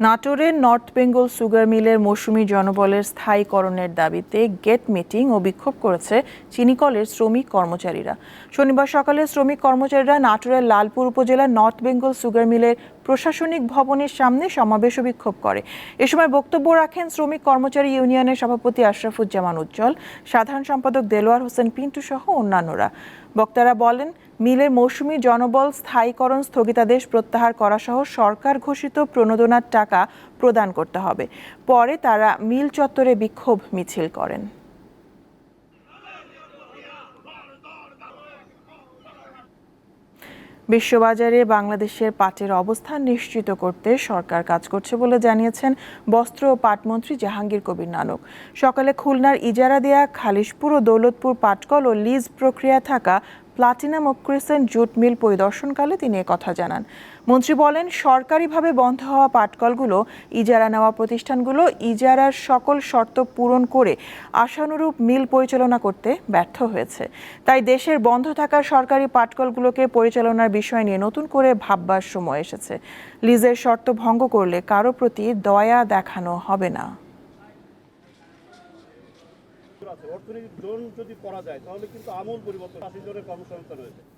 নাটোরের north Bengal sugar মিলের মৌসুমী জনবলের স্থায়ীকরণের দাবিতে গেট মিটিং ও বিক্ষোভ করেছে চিনিকলের শ্রমিক কর্মচারীরা। শনিবার সকালে শ্রমিক কর্মচারীরা নাটোরের লালপুর উপজেলার নর্থ বেঙ্গল সুগার মিলের প্রশাসনিক ভবনের সামনে সমাবেশ ও বিক্ষোভ করে। এ সময় বক্তব্য রাখেন শ্রমিক কর্মচারী ইউনিয়নের সভাপতি আশরাফুজ্জামান উজ্জ্বল, সাধারণ সম্পাদক দেলোয়ার হোসেন পিন্টু সহ অন্যান্যরা। বক্তারা বলেন, মিলের মৌসুমী জনবল স্থায়ীকরণ স্থগিতাদেশ প্রত্যাহার করা সহ সরকার ঘোষিত প্রণোদনার টাকা প্রদান করতে হবে। পরে তারা মিল চত্বরে বিক্ষোভ মিছিল করেন। বিশ্ববাজারে বাংলাদেশের পাটের অবস্থান নিশ্চিত করতে সরকার কাজ করছে বলে জানিয়েছেন বস্ত্র ও পাটমন্ত্রী জাহাঙ্গীর কবির নানক। সকালে খুলনার ইজারা দেয়া খালিশপুর ও দৌলতপুর পাটকল ও লিজ প্রক্রিয়া থাকা প্লাটিনাম ও ক্রিসেন্ট জুট মিল পরিদর্শনকালে তিনি কথা জানান। মন্ত্রী বলেন, সরকারিভাবে বন্ধ হওয়া পাটকলগুলো, ইজারা নেওয়া প্রতিষ্ঠানগুলো ইজারার সকল শর্ত পূরণ করে আশানুরূপ মিল পরিচালনা করতে ব্যর্থ হয়েছে। তাই দেশের বন্ধ থাকা সরকারি পাটকলগুলোকে পরিচালনার বিষয় নিয়ে নতুন করে ভাববার সময় এসেছে। লিজের শর্ত ভঙ্গ করলে কারও প্রতি দয়া দেখানো হবে না। আছে। অর্থনৈতিক জোন যদি করা যায় তাহলে কিন্তু আমূল পরিবর্তন আশি জনের কর্মসংস্থান হয়েছে।